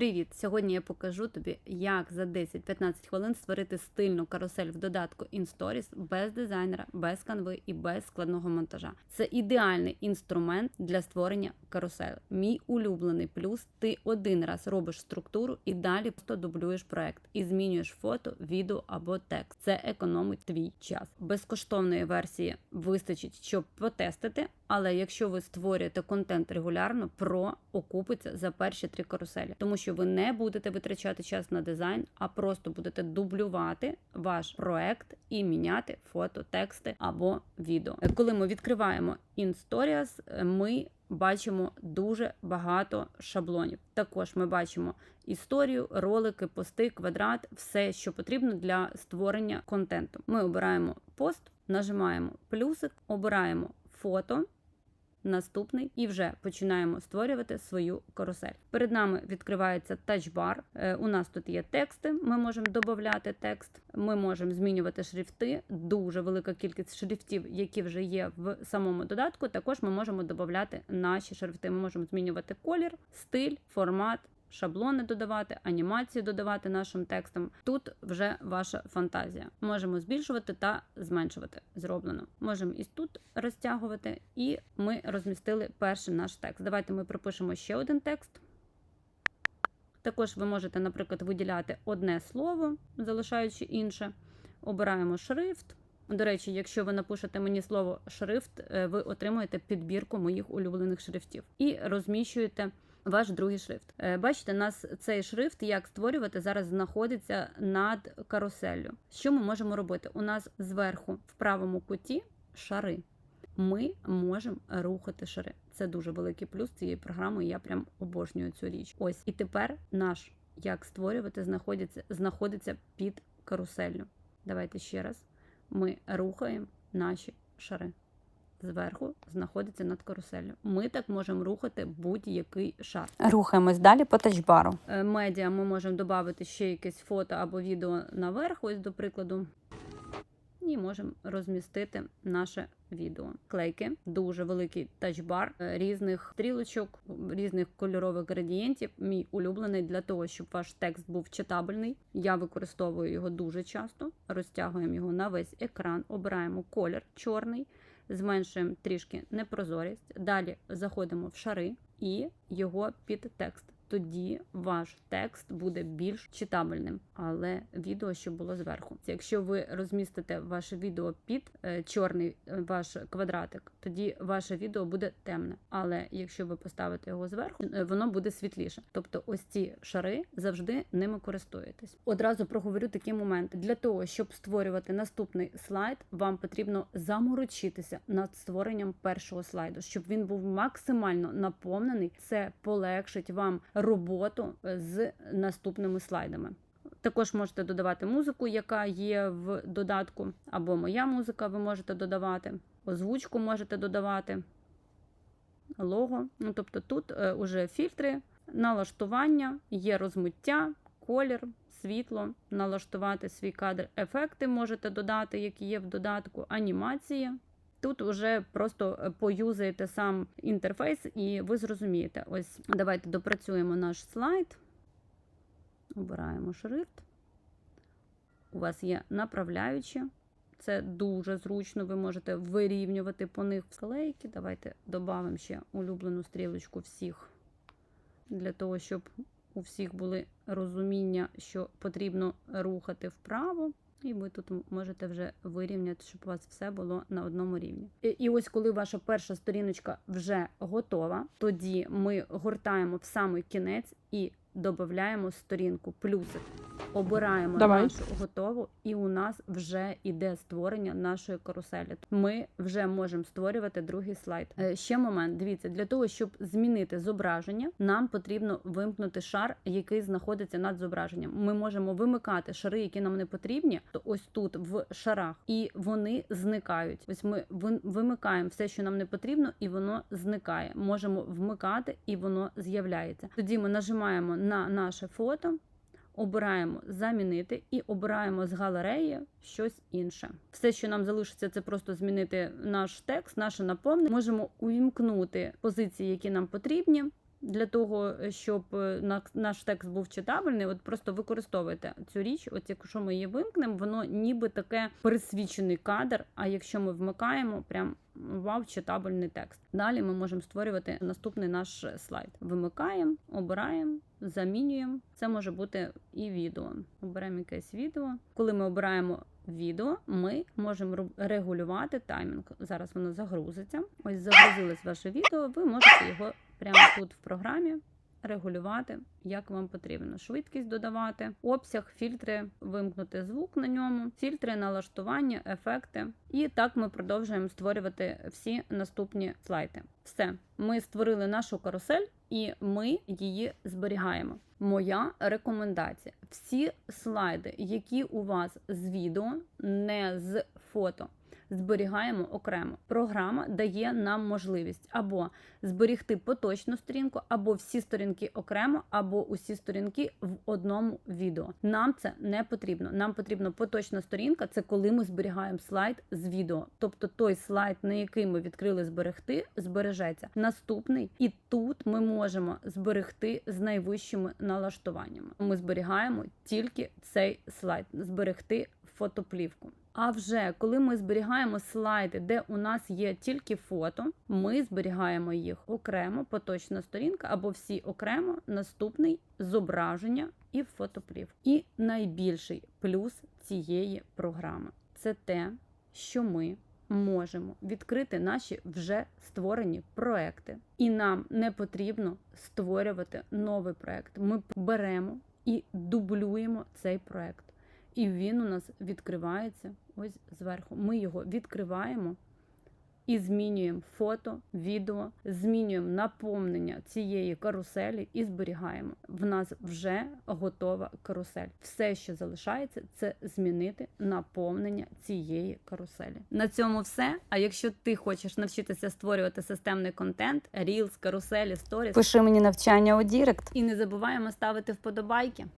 Привіт! Сьогодні я покажу тобі, як за 10-15 хвилин створити стильну карусель в додатку InStories без дизайнера, без канви і без складного монтажа. Це ідеальний інструмент для створення каруселі. Мій улюблений плюс ти один раз робиш структуру і далі просто дублюєш проект і змінюєш фото, відео або текст. Це економить твій час. Безкоштовної версії вистачить, щоб потестити. Але якщо ви створюєте контент регулярно, про окупиться за перші три каруселі, тому що ви не будете витрачати час на дизайн, а просто будете дублювати ваш проект і міняти фото, тексти або відео. Коли ми відкриваємо InStories, ми бачимо дуже багато шаблонів. Також ми бачимо історію, ролики, пости, квадрат, все, що потрібно для створення контенту. Ми обираємо пост, нажимаємо плюсик, обираємо фото. Наступний і вже починаємо створювати свою карусель. Перед нами відкривається тачбар. Е, у нас тут є тексти. Ми можемо додати текст, ми можемо змінювати шрифти. Дуже велика кількість шрифтів, які вже є в самому додатку. Також ми можемо додати наші шрифти. Ми можемо змінювати колір, стиль, формат шаблони додавати, анімації додавати нашим текстам. Тут вже ваша фантазія. Можемо збільшувати та зменшувати зроблено. Можемо і тут розтягувати, і ми розмістили перший наш текст. Давайте ми пропишемо ще один текст. Також ви можете, наприклад, виділяти одне слово, залишаючи інше. Обираємо шрифт. До речі, якщо ви напишете мені слово шрифт, е, ви отримуєте підбірку моїх улюблених шрифтів і розміщуєте ваш другий шрифт. Е, бачите, нас цей шрифт, як створювати, зараз знаходиться над каруселлю. Що ми можемо робити? У нас зверху в правому куті шари. Ми можемо рухати шари. Це дуже великий плюс цієї програми. Я прям обожнюю цю річ. Ось і тепер наш як створювати знаходиться, знаходиться під каруселлю. Давайте ще раз. Ми рухаємо наші шари зверху знаходиться над каруселлю. Ми так можемо рухати будь-який шар. Рухаємось далі по тачбару. Е, медіа ми можемо додати ще якесь фото або відео наверх, ось до прикладу. І можемо розмістити наше відео. Клейки, дуже великий тачбар е, різних стрілочок, різних кольорових градієнтів. Мій улюблений для того, щоб ваш текст був читабельний. Я використовую його дуже часто. Розтягуємо його на весь екран, обираємо колір чорний зменшуємо трішки непрозорість. Далі заходимо в шари і його під текст тоді ваш текст буде більш читабельним, але відео, що було зверху. Якщо ви розмістите ваше відео під е, чорний е, ваш квадратик, тоді ваше відео буде темне. Але якщо ви поставите його зверху, е, воно буде світліше. Тобто, ось ці шари завжди ними користуєтесь. Одразу проговорю такий момент. Для того, щоб створювати наступний слайд, вам потрібно заморочитися над створенням першого слайду, щоб він був максимально наповнений. Це полегшить вам роботу е, з наступними слайдами. Також можете додавати музику, яка є в додатку, або моя музика, ви можете додавати, озвучку можете додавати, лого. Ну, Тобто тут е, уже фільтри, налаштування, є розмиття, колір, світло, налаштувати свій кадр, ефекти можете додати, які є в додатку, анімація. Тут вже просто е, поюзаєте сам інтерфейс, і ви зрозумієте. Ось давайте допрацюємо наш слайд. Обираємо шрифт. У вас є направляючі. Це дуже зручно, ви можете вирівнювати по них склейки. Давайте додамо ще улюблену стрілочку всіх, для того, щоб у всіх були розуміння, що потрібно рухати вправо. І ви тут можете вже вирівняти, щоб у вас все було на одному рівні. І ось коли ваша перша сторіночка вже готова, тоді ми гортаємо в самий кінець і додаємо сторінку плюсик. Обираємо Давай. нашу готову, і у нас вже іде створення нашої каруселі. Ми вже можемо створювати другий слайд. Е, Ще момент. Дивіться, для того, щоб змінити зображення, нам потрібно вимкнути шар, який знаходиться над зображенням. Ми можемо вимикати шари, які нам не потрібні, то ось тут в шарах, і вони зникають. Ось ми вимикаємо все, що нам не потрібно, і воно зникає. Можемо вмикати, і воно з'являється. Тоді ми нажимаємо на наше фото. Обираємо замінити і обираємо з галереї щось інше. Все, що нам залишиться, це просто змінити наш текст, наше наповнення. Можемо увімкнути позиції, які нам потрібні. Для того, щоб е, наш текст був читабельний, от просто використовуйте цю річ. От якщо ми її вимкнемо, воно ніби таке присвічений кадр. А якщо ми вмикаємо, прям вау, читабельний текст. Далі ми можемо створювати наступний наш слайд. Вимикаємо, обираємо, замінюємо. Це може бути і відео. Оберемо якесь відео. Коли ми обираємо відео, ми можемо регулювати таймінг. Зараз воно загрузиться. Ось загрузилось ваше відео. Ви можете його прямо тут в програмі регулювати, як вам потрібно. Швидкість додавати, обсяг, фільтри, вимкнути звук на ньому, фільтри, налаштування, ефекти. І так ми продовжуємо створювати всі наступні слайди. Все, ми створили нашу карусель і ми її зберігаємо. Моя рекомендація: всі слайди, які у вас з відео, не з фото. Зберігаємо окремо. Програма дає нам можливість або зберігти поточну сторінку, або всі сторінки окремо, або усі сторінки в одному відео. Нам це не потрібно. Нам потрібна поточна сторінка. Це коли ми зберігаємо слайд з відео. Тобто той слайд, на який ми відкрили зберегти, збережеться. Наступний, і тут ми можемо зберегти з найвищими налаштуваннями. Ми зберігаємо тільки цей слайд, зберегти фотоплівку. А вже коли ми зберігаємо слайди, де у нас є тільки фото, ми зберігаємо їх окремо, поточна сторінка або всі окремо, наступний зображення і фотоплівку. І найбільший плюс цієї програми це те, що ми можемо відкрити наші вже створені проекти, і нам не потрібно створювати новий проект. Ми беремо і дублюємо цей проект. І він у нас відкривається ось зверху. Ми його відкриваємо і змінюємо фото, відео, змінюємо наповнення цієї каруселі і зберігаємо. В нас вже готова карусель. Все, що залишається, це змінити наповнення цієї каруселі. На цьому все. А якщо ти хочеш навчитися створювати системний контент, Reels, каруселі, сторіс, Пиши мені навчання у Дірект. і не забуваємо ставити вподобайки.